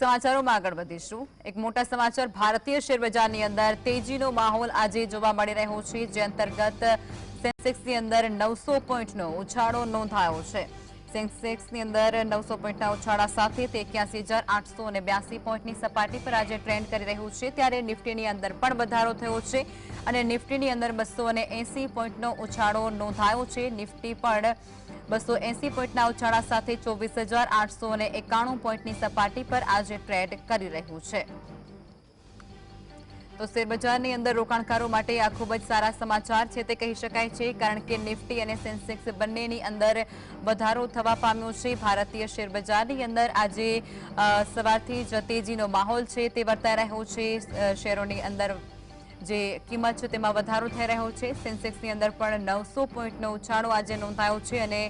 સમાચારો માગણ વધિશું એક મોટો સમાચાર ભારતીય શેર બજાર ની અંદર તેજી નો માહોલ આજે જોવા મળી રહ્યો છે જે અંતર્ગત સેન્સેક્સ ની અંદર 900 પોઈન્ટ નો ઉછાળો નોંધાયો છે સેન્સેક્સ ની અંદર 900 પોઈન્ટ નો ઉછાળો સાથે 81882 પોઈન્ટ ની સપાટી પર આજે ટ્રેન્ડ કરી રહ્યો છે ત્યારે નિફ્ટી ની અંદર પણ વધારો થયો છે અને નિફ્ટી ની અંદર 280 પોઈન્ટ નો ઉછાળો નોંધાયો છે નિફ્ટી પણ બસો એસી પોઈન્ટના ઉછાળા સાથે ચોવીસ હજાર આઠસો અને એકાણું પોઈન્ટની સપાટી પર આજે ટ્રેડ કરી રહ્યું છે તો શેરબજારની અંદર રોકાણકારો માટે આ ખૂબ જ સારા સમાચાર છે તે કહી શકાય છે કારણ કે નિફ્ટી અને સેન્સેક્સ બંનેની અંદર વધારો થવા પામ્યો છે ભારતીય શેરબજારની અંદર આજે સવારથી જ તેજીનો માહોલ છે તે વર્તાઈ રહ્યો છે શેરોની અંદર જે કિંમત છે તેમાં વધારો થઈ રહ્યો છે સેન્સેક્સ ની અંદર પણ 900 પોઈન્ટ નો ઉછાળો આજે નોંધાયો છે અને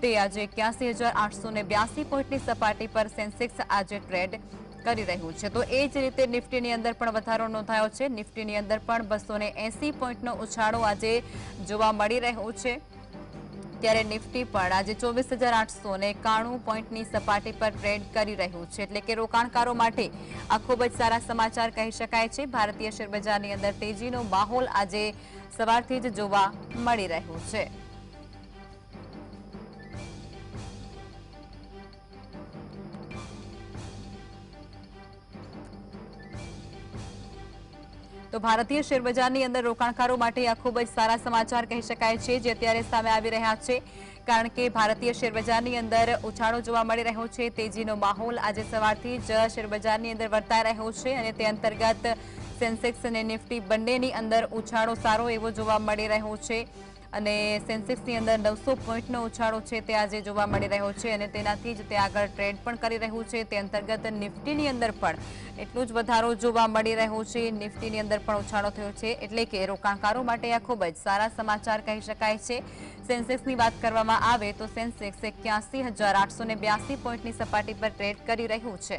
તે આજે 81882 પોઈન્ટ ની સપાટી પર સેન્સેક્સ આજે ટ્રેડ કરી રહ્યો છે તો એ જ રીતે નિફ્ટી ની અંદર પણ વધારો નોંધાયો છે નિફ્ટી ની અંદર પણ 280 પોઈન્ટ નો ઉછાળો આજે જોવા મળી રહ્યો છે ત્યારે નિફ્ટી પર આજે 24891 પોઈન્ટની સપાટી પર ટ્રેડ કરી રહ્યો છે એટલે કે રોકાણકારો માટે આ ખૂબ જ સારા સમાચાર કહી શકાય છે ભારતીય શેર બજારની અંદર તેજીનો માહોલ આજે સ ワ ર્થીજ જોવા મળી રહ્યો છે તો ભારતીય શેર બજારની અંદર રોકાણકારો માટે આખું બજ સારો સમાચાર કહી શકાય છે જે અત્યારે સામે આવી રહ્યા છે કારણ કે ભારતીય શેર બજારની અંદર ઉછાળો જોવા મળી રહ્યો છે તેજીનો માહોલ આજે સવારથી જ શેર બજારની અંદર વર્તાઈ રહ્યો છે અને તે અંતર્ગત સેન્સેક્સ અને નિફ્ટી બંનેની અંદર ઉછાળો સારો એવો જોવા મળી રહ્યો છે અને સેન્સેક્સની અંદર નવસો પોઈન્ટનો ઉછાળો છે તે આજે જોવા મળી રહ્યો છે અને તેનાથી જ તે આગળ ટ્રેડ પણ કરી રહ્યું છે તે અંતર્ગત નિફ્ટીની અંદર પણ એટલું જ વધારો જોવા મળી રહ્યો છે નિફ્ટીની અંદર પણ ઉછાળો થયો છે એટલે કે રોકાણકારો માટે આ ખૂબ જ સારા સમાચાર કહી શકાય છે સેન્સેક્સની વાત કરવામાં આવે તો સેન્સેક્સ એક્યાસી હજાર આઠસો બ્યાસી પોઈન્ટની સપાટી પર ટ્રેડ કરી રહ્યું છે